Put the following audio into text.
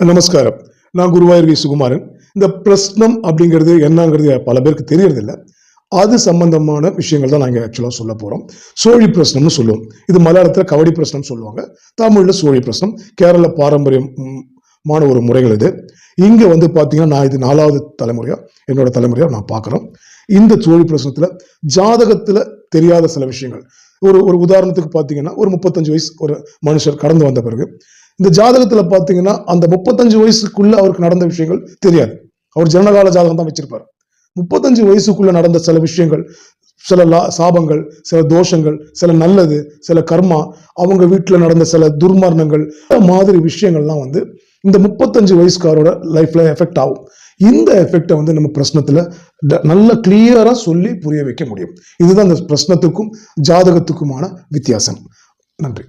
நமஸ்காரம். நான் குருவாயூர் வி. சுகுமாரன். இந்த பிரஸ்னம் அப்படிங்கிறது என்னங்கிறது பல பேருக்கு தெரியறதில்ல. அது சம்பந்தமான விஷயங்கள் தான் நாங்கள் ஆக்சுவலாக சொல்ல போகிறோம் சோழி பிரஸ்னம்னு சொல்லுவோம். இது மலையாளத்தில் கவடி பிரஸ்னம் சொல்லுவாங்க. தமிழில் சோழி பிரஸ்னம். கேரள பாரம்பரியம் மான ஒரு முறைகள் இது. இங்கே வந்து பார்த்தீங்கன்னா நான் இது நாலாவது தலைமுறையாக என்னோட தலைமுறையாக நான் பார்க்குறோம் இந்த சோழி பிரஸ்னத்தில் ஜாதகத்தில் தெரியாத சில விஷயங்கள். ஒரு ஒரு உதாரணத்துக்கு பார்த்தீங்கன்னா ஒரு முப்பத்தஞ்சு வயசு ஒரு மனுஷர் கடந்து வந்த பிறகு இந்த ஜாதகத்துல பாத்தீங்கன்னா அந்த முப்பத்தஞ்சு வயசுக்குள்ள அவருக்கு நடந்த விஷயங்கள் தெரியாது. அவர் ஜனகால ஜாதகம் தான் வச்சிருப்பார். முப்பத்தஞ்சு வயசுக்குள்ள நடந்த சில விஷயங்கள் சில லா- சாபங்கள் சில தோஷங்கள் சில நல்லது சில கர்மா அவங்க வீட்டுல நடந்த சில துர்மரணங்கள் மாதிரி விஷயங்கள்லாம் வந்து இந்த முப்பத்தஞ்சு வயசுக்காரோட லைஃப்ல எஃபெக்ட் ஆகும். இந்த எஃபெக்டை வந்து நம்ம பிரச்சனத்துல நல்ல கிளியரா சொல்லி புரிய வைக்க முடியும். இதுதான் இந்த பிரச்சனத்துக்கும் ஜாதகத்துக்குமான வித்தியாசம். நன்றி.